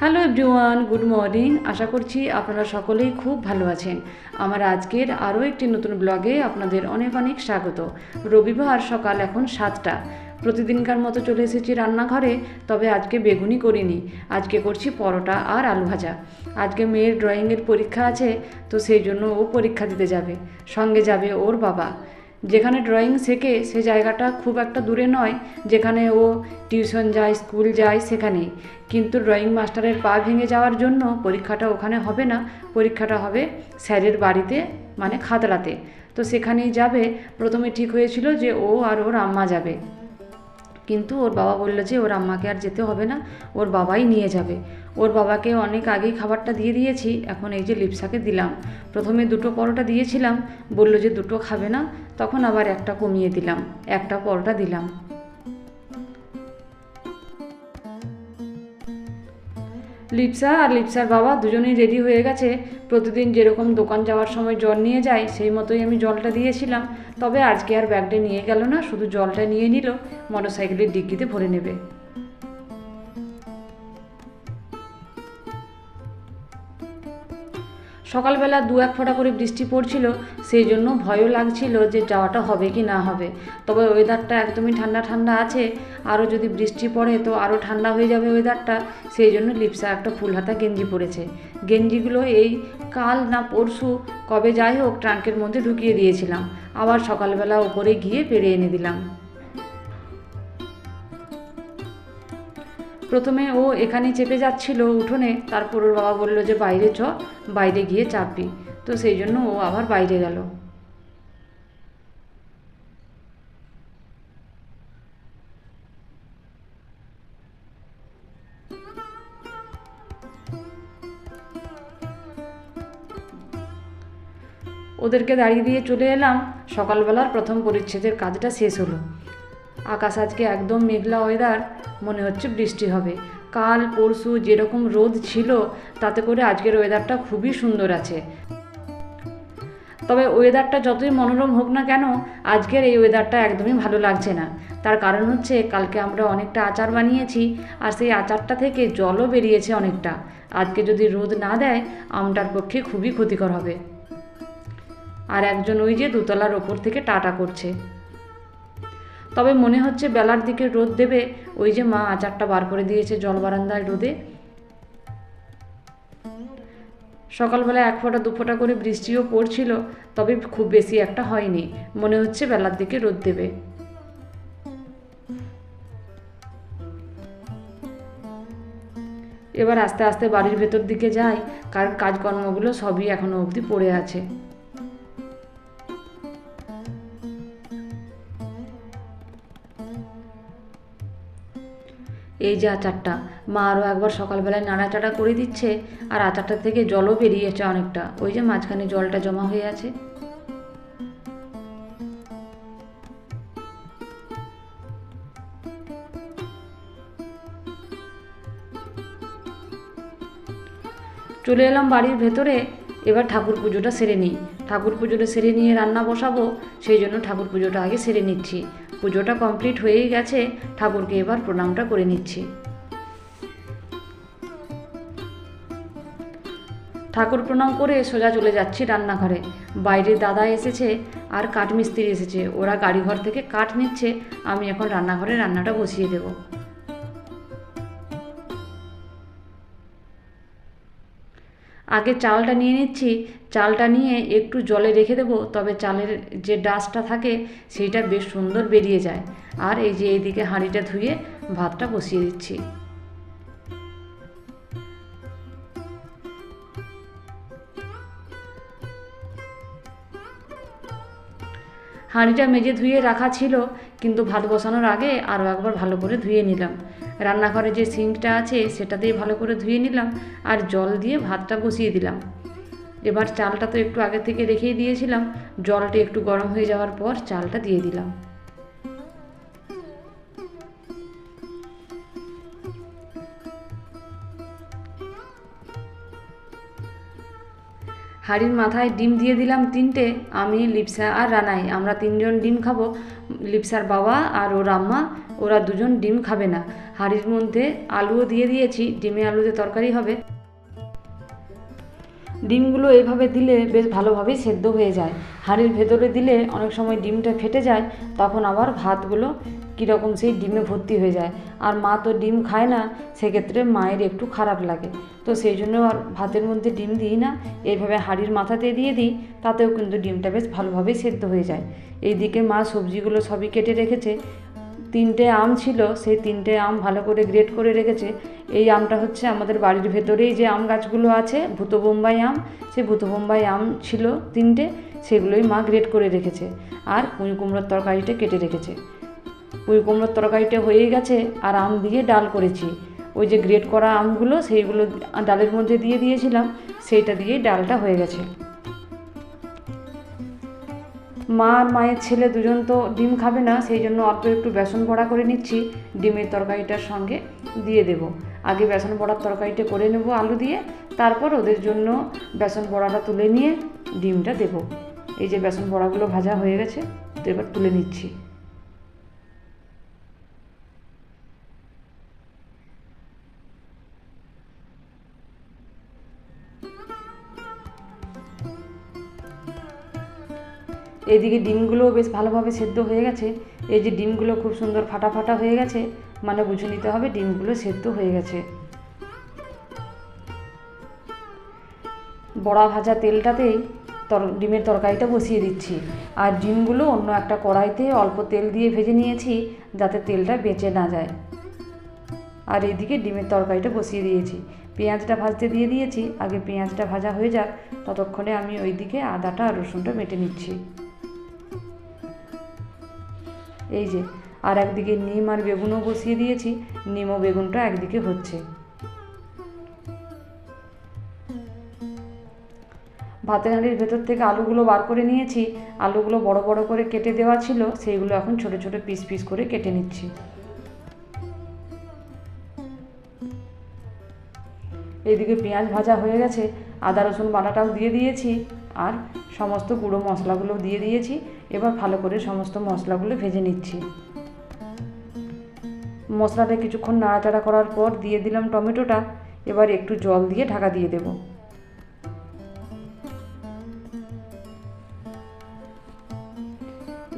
Hello everyone good morning আশা করছি আপনারা সকলেই খুব ভালো আছেন। আমার আজকের আরও একটি নতুন ব্লগে আপনাদের অনেক অনেক স্বাগত। রবিবার সকাল এখন সাতটা। প্রতিদিনকার মতো চলে এসেছি রান্নাঘরে, তবে আজকে বেগুনি করিনি। আজকে করছি পরোটা আর আলু ভাজা। আজকে মেয়ের ড্রয়িংয়ের পরীক্ষা আছে, তো সেই জন্য ও পরীক্ষা দিতে যাবে। সঙ্গে যাবে ওর বাবা। যেখানে ড্রয়িং শেখে, সে জায়গাটা খুব একটা দূরে নয়, যেখানে ও টিউশন যায়, স্কুল যায়, সেখানেই। কিন্তু ড্রয়িং মাস্টারের পা ভেঙে যাওয়ার জন্য পরীক্ষাটা ওখানে হবে না। পরীক্ষাটা হবে স্যারের বাড়িতে মানে খাতড়াতে। তো সেখানেই যাবে। প্রথমে ঠিক হয়েছিল যে ও আর ওর আম্মা যাবে। কিন্তু ওর বাবা বলল যে ওর আম্মাকে আর যেতে হবে না, ওর বাবাই নিয়ে যাবে। ওর বাবাকে অনেক আগেই খাবারটা দিয়ে দিয়েছি, এখন এই যে লিপসাকে দিলাম। প্রথমে দুটো পরোটা দিয়েছিলাম, বলল যে দুটো খাবে না, তখন আবার একটা কমিয়ে দিলাম, একটা পরোটা দিলাম। লিপসা আর লিপসার বাবা দুজনেই রেডি হয়ে গেছে। প্রতিদিন যেরকম দোকান যাওয়ার সময় জল নিয়ে যায়, সেই মতোই আমি জলটা দিয়েছিলাম। তবে আজকে আর ব্যাগটা নিয়ে গেল না, শুধু জলটা নিয়ে নিল মোটরসাইকেলের ডিগ্গিতে ভরে নেবে। সকালবেলা দু এক ফোঁটা করে বৃষ্টি পড়ছিল, সেই জন্য ভয়ও লাগছিল যে যাওয়াটা হবে কি না হবে। তবে ওয়েদারটা একদমই ঠান্ডা ঠান্ডা আছে, আরও যদি বৃষ্টি পড়ে তো আরও ঠান্ডা হয়ে যাবে ওয়েদারটা সেই জন্য লিপসা একটা ফুল হাতা গেঞ্জি পরেছে। গেঞ্জিগুলো এই কাল না পরশু, কবে যাই হোক, ট্রাঙ্কের মধ্যে ঢুকিয়ে দিয়েছিলাম। আবার সকালবেলা ওপরে গিয়ে পেরে এনে দিলাম। প্রথমে ও এখানে চেপে যাচ্ছিল উঠোনে, তারপর ওর বাবা বলল যে, বাইরে চ, বাইরে গিয়ে চাপবি। তো সেই জন্য ও আবার বাইরে গেল। ওদেরকে দাঁড়িয়ে দিয়ে চলে এলাম। সকালবেলার প্রথম পরিচ্ছেদের কাজটা শেষ হলো। আকাশ আজকে একদম মেঘলা ওয়েদার মনে হচ্ছে বৃষ্টি হবে। কাল, পরশু যেরকম রোদ ছিল, তাতে করে আজকের ওয়েদারটা খুবই সুন্দর আছে। তবে ওয়েদারটা যতই মনোরম হোক না কেন, আজকের এই ওয়েদারটা একদমই ভালো লাগছে না। তার কারণ হচ্ছে, কালকে আমরা অনেকটা আচার বানিয়েছি, আর সেই আচারটা থেকে জলও বেরিয়েছে অনেকটা। আজকে যদি রোদ না দেয়, আমটার পক্ষে খুবই ক্ষতিকর হবে। আর একজন ওই যে দোতলার ওপর থেকে টাটা করছে। তবে মনে হচ্ছে বেলার দিকে রোদ দেবে। ওই যে মা আচারটা বার করে দিয়েছে জল বারান্দায় রোদে। সকালবেলা এক ফোঁটা, দু ফোঁটা করে বৃষ্টিও পড়ছিল, তবে খুব বেশি একটা হয়নি। মনে হচ্ছে বেলার দিকে রোদ দেবে। এবার আস্তে আস্তে বাড়ির ভেতর দিকে যাই, কারণ কাজকর্মগুলো সবই এখনও অবধি পড়ে আছে। এই যে আচারটা, মা আরও একবার সকালবেলায় নাড়াচাড়া করে দিচ্ছে আর আচারটা থেকে জলও বেরিয়েছে অনেকটা। ওই যে মাঝখানে জলটা জমা হয়ে আছে। চলে এলাম বাড়ির ভেতরে। এবার ঠাকুর পুজোটা সেরে নিই। ঠাকুর পুজোটা সেরে নিয়ে রান্না বসাবো, সেই জন্য ঠাকুর পুজোটা আগে সেরে নিচ্ছি। পুজোটা কমপ্লিট হয়েই গেছে, ঠাকুরকে এবার প্রণামটা করে নিচ্ছি। ঠাকুর প্রণাম করে সোজা চলে যাচ্ছি রান্নাঘরে। বাইরে দাদা এসেছে আর কাঠ মিস্ত্রি এসেছে। ওরা গাড়িঘর থেকে কাঠ নিচ্ছে, আমি এখন রান্নাঘরে রান্নাটা বসিয়ে দেবো। আগে চালটা নিয়ে নিচ্ছি, চালটা নিয়ে একটু জলে রেখে দেবো, তবে চালের যে ডাস্টটা থাকে সেইটা বেশ সুন্দর বেরিয়ে যায়। আর এই যে এইদিকে হাঁড়িটা ধুয়ে ভাতটা বসিয়ে দিচ্ছি। হাঁড়িটা মেজে ধুয়ে রাখা ছিল কিন্তু ভাত বসানোর আগে আরও একবার ভালো করে ধুয়ে নিলাম। রান্নাঘরে যে সিঙ্কটা আছে সেটা দিয়ে ভালো করে ধুয়ে নিলাম আর জল দিয়ে ভাতটা বসিয়ে দিলাম। এবার চালটা তো একটু আগে থেকে রেখেই দিয়েছিলাম। জলটা একটু গরম হয়ে যাওয়ার পর চালটা দিয়ে দিলাম। হাঁড়ির মাথায় ডিম দিয়ে দিলাম তিনটে, আমি, লিপসা আর রানাই। আমরা তিনজন ডিম খাব, লিপসার বাবা আর ওর আম্মা, ওরা দুজন ডিম খাবে না। হাঁড়ির মধ্যে আলুও দিয়ে দিয়েছি, ডিমে আলুতে তরকারি হবে। ডিমগুলো এইভাবে দিলে বেশ ভালোভাবেই সেদ্ধ হয়ে যায়। হাঁড়ির ভেতরে দিলে অনেক সময় ডিমটা ফেটে যায়, তখন আবার ভাতগুলো কীরকম সেই ডিমে ভর্তি হয়ে যায়। আর মা তো ডিম খায় না, সেক্ষেত্রে মায়ের একটু খারাপ লাগে। তো সেই জন্য আর ভাতের মধ্যে ডিম দিই না, এইভাবে হাঁড়ির মাথাতে দিয়ে দিই, তাতেও কিন্তু ডিমটা বেশ ভালোভাবেই সেদ্ধ হয়ে যায়। এইদিকে মা সবজিগুলো সবই কেটে রেখেছে। তিনটে আম ছিল, সেই তিনটে আম ভালো করে গ্রেট করে রেখেছে। এই আমটা হচ্ছে আমাদের বাড়ির ভেতরেই যে আম গাছগুলো আছে, ভূত বোম্বাই আম, সেই ভূত বোম্বাই আম ছিল তিনটে, সেগুলোই মা গ্রেট করে রেখেছে। আর পুঁই কুমড়োর তরকারিটা কেটে রেখেছে। পুঁই কুমড়োর তরকারিটা হয়েই গেছে আর আম দিয়ে ডাল করেছি। ওই যে গ্রেট করা আমগুলো, সেইগুলো ডালের মধ্যে দিয়ে দিয়েছিলাম, সেইটা দিয়েই ডালটা হয়ে গেছে। মা আর মায়ের ছেলে দুজন তো ডিম খাবে না, সেই জন্য অল্প একটু বেসন বড়া করে নিচ্ছি। ডিমের তরকারিটার সঙ্গে দিয়ে দেব। আগে বেসন বড়ার তরকারিটা করে নেব আলু দিয়ে, তারপর ওদের জন্য বেসন বড়াটা তুলে নিয়ে ডিমটা দেব। এই যে বেসন বড়াগুলো ভাজা হয়ে গেছে, তো এবার তুলে নিচ্ছি। এদিকে ডিমগুলো বেশ ভালোভাবে সেদ্ধ হয়ে গেছে। এই যে ডিমগুলো খুব সুন্দর ফাটা ফাটা হয়ে গেছে মানে বুঝে নিতে হবে ডিমগুলো সেদ্ধ হয়ে গেছে। বড়া ভাজা তেলটাতেই তর, ডিমের তরকারিটা বসিয়ে দিচ্ছি। আর ডিমগুলো অন্য একটা কড়াইতে অল্প তেল দিয়ে ভেজে নিয়েছি, যাতে তেলটা বেঁচে না যায়। আর এদিকে ডিমের তরকারিটা বসিয়ে দিয়েছি। পেঁয়াজটা ভাজতে দিয়ে দিয়েছি। আগে পেঁয়াজটা ভাজা হয়ে যাক, ততক্ষণে আমি ওইদিকে আদাটা আর রসুনটা মেটে নিচ্ছি। এই যে, আর একদিকে নিম আর বেগুনও বসিয়ে দিয়েছি নিম ও বেগুনটা একদিকে হচ্ছে। ভাতের হাঁড়ির ভেতর থেকে আলুগুলো বার করে নিয়েছি, আলুগুলো বড় বড় করে কেটে দেওয়া ছিল, সেইগুলো এখন ছোট ছোট পিস পিস করে কেটে নিচ্ছি। এইদিকে পেঁয়াজ ভাজা হয়ে গেছে, আদা রসুন বাটাটাও দিয়ে দিয়েছি, আর সমস্ত গুঁড়ো মশলাগুলো দিয়ে দিয়েছি এবার ভালো করে সমস্ত মশলাগুলো ভেজে নিচ্ছি। মশলাটা কিছুক্ষণ নাড়াচাড়া করার পর দিয়ে দিলাম টমেটোটা, এবার একটু জল দিয়ে ঢাকা দিয়ে দেব।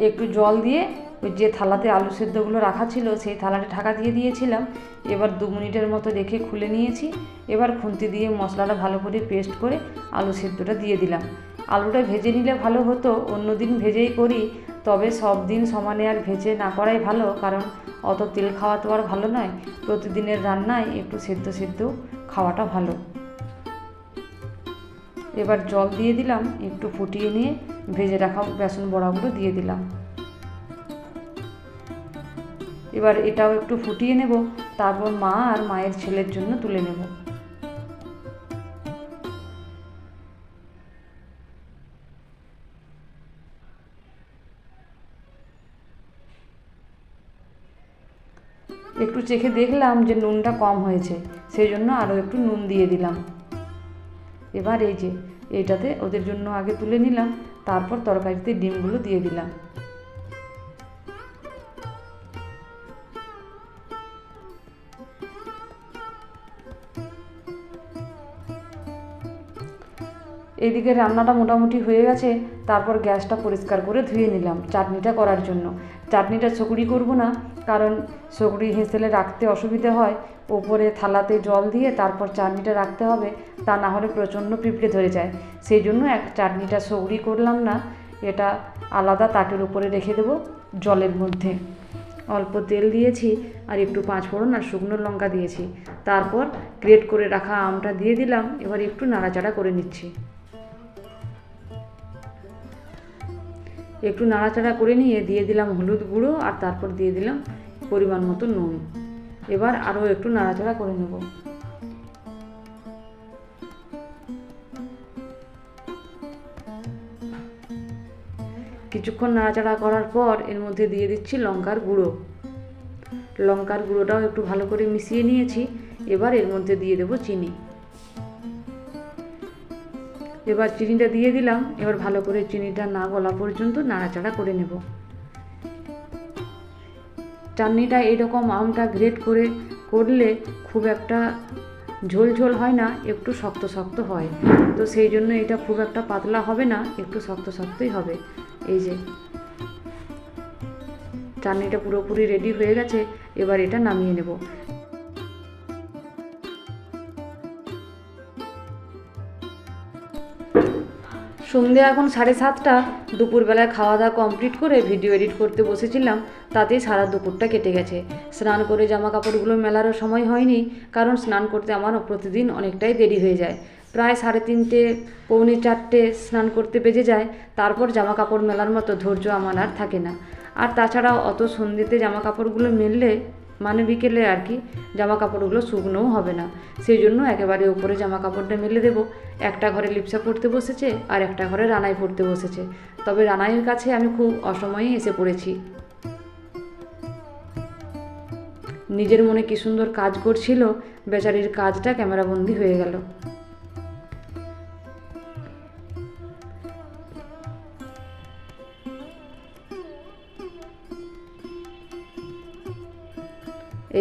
একটু জল দিয়ে ওই যে থালাতে আলু সেদ্ধগুলো রাখা ছিল, সেই থালাটা ঢাকা দিয়ে দিয়েছিলাম। এবার দু মিনিটের মতো রেখে খুলে নিয়েছি। এবার খুন্তি দিয়ে মশলাটা ভালো করে পেস্ট করে আলু সেদ্ধটা দিয়ে দিলাম। আলুটা ভেজে নিলে ভালো হতো, অন্য দিন ভেজেই করি। তবে সব দিন সমানে আর ভেজে না করাই ভালো, কারণ অত তেল খাওয়া তো আর ভালো নয়। প্রতিদিনের রান্নায় একটু সেদ্ধ সেদ্ধ খাওয়াটা ভালো। এবার জল দিয়ে দিলাম, একটু ফুটিয়ে নিয়ে ভেজে রাখা বেসন বড়াগুলো দিয়ে দিলাম। এবার এটাও একটু ফুটিয়ে নেব, তারপর মা আর মায়ের ছেলের জন্য তুলে নেব। একটু চেখে দেখলাম যে নুনটা কম হয়েছে, সেই জন্য আরও একটু নুন দিয়ে দিলাম। এবার এই যে, এইটাতে ওদের জন্য আগে তুলে নিলাম, তারপর তরকারিতে ডিমগুলো দিয়ে দিলাম। এদিকে রান্নাটা মোটামুটি হয়ে গেছে, তারপর গ্যাসটা পরিষ্কার করে ধুয়ে নিলাম চাটনিটা করার জন্য। চাটনিটা চকুড়ি করব না কারণ চকুড়ি হেঁচেলে রাখতে অসুবিধে হয়, ওপরে থালাতে জল দিয়ে তারপর চাটনিটা রাখতে হবে, তা না হলে প্রচণ্ড পিঁপড়ে ধরে যায়। সেই জন্য এক চাটনিটা সৌড়ি করলাম না, এটা আলাদা তাটের উপরে রেখে দেবো জলের মধ্যে। অল্প তেল দিয়েছি আর একটু পাঁচফোড়ন আর শুকনো লঙ্কা দিয়েছি। তারপর গ্রেট করে রাখা আমটা দিয়ে দিলাম, এবার একটু নাড়াচাড়া করে নিচ্ছি। একটু নাড়াচাড়া করে নিয়ে দিয়ে দিলাম হলুদ গুঁড়ো আর তারপর দিয়ে দিলাম পরিমাণ মতো নুন। এবার আরও একটু নাড়াচাড়া করে নেব। কিছুক্ষণ নাড়াচাড়া করার পর এর মধ্যে দিয়ে দিচ্ছি লঙ্কার গুঁড়ো। লঙ্কার গুঁড়োটাও একটু ভালো করে মিশিয়ে নিয়েছি। এবার এর মধ্যে দিয়ে দেবো চিনি। এবার চিনিটা দিয়ে দিলাম, এবার ভালো করে চিনিটা না গলা পর্যন্ত নাড়াচাড়া করে নেব। চাটনিটা এইরকম আমটা গ্রেট করে করলে খুব একটা ঝোল ঝোল হয় না, একটু শক্ত শক্ত হয়। তো সেই জন্য এটা খুব একটা পাতলা হবে না, একটু শক্ত শক্তই হবে। এই যে চাটনিটা পুরোপুরি রেডি হয়ে গেছে, এবার এটা নামিয়ে নেব। সন্ধে এখন সাড়ে সাতটা। দুপুরবেলায় খাওয়া দাওয়া কমপ্লিট করে ভিডিও এডিট করতে বসেছিলাম, তাতেই সারা দুপুরটা কেটে গেছে। স্নান করে জামা কাপড়গুলো মেলারও সময় হয়নি, কারণ স্নান করতে আমার প্রতিদিন অনেকটাই দেরি হয়ে যায়। প্রায় সাড়ে তিনটে, পৌনে চারটে স্নান করতে বেজে যায়, তারপর জামা কাপড় মেলার মতো ধৈর্য আমার আর থাকে না। আর তাছাড়াও অত সন্ধ্যেতে জামা কাপড়গুলো মেললে মানে বিকেলে আর কি জামা কাপড়গুলো শুকনোও হবে না। সেই জন্য একেবারে উপরে জামা কাপড়টা মেলে দেবো। একটা ঘরে লিপসা পড়তে বসেছে আর একটা ঘরে রানাই পড়তে বসেছে। তবে রানাইয়ের কাছে আমি খুব অসময়ে এসে পড়েছি। নিজের মনে কি সুন্দর কাজ করছিল, বেচারির কাজটা ক্যামেরাবন্দি হয়ে গেল।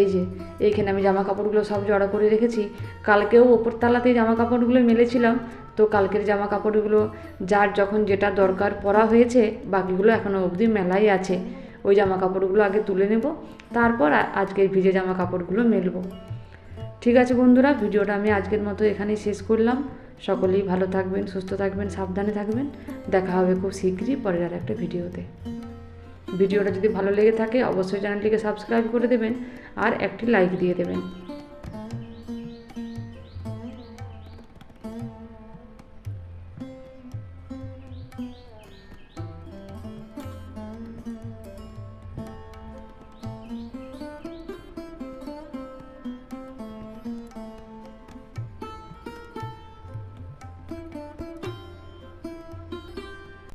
এই যে এইখানে আমি জামা কাপড়গুলো সব জড়ো করে রেখেছি। কালকেও ওপর তালাতে জামা কাপড়গুলো মেলেছিলাম। তো কালকের জামা কাপড়গুলো যার যখন যেটা দরকার পরা হয়েছে, বাকিগুলো এখনও অবধি মেলাই আছে। ওই জামা কাপড়গুলো আগে তুলে নেব, তারপর আজকের ভিজে জামা কাপড়গুলো মেলবো। ঠিক আছে বন্ধুরা, ভিডিওটা আমি আজকের মতো এখানেই শেষ করলাম। সকলেই ভালো থাকবেন, সুস্থ থাকবেন, সাবধানে থাকবেন। দেখা হবে খুব শীঘ্রই পরের আর একটা ভিডিওতে। ভিডিওটা যদি ভালো লেগে থাকে, অবশ্যই চ্যানেলটিকে সাবস্ক্রাইব করে দেবেন আর একটি লাইক দিয়ে দেবেন।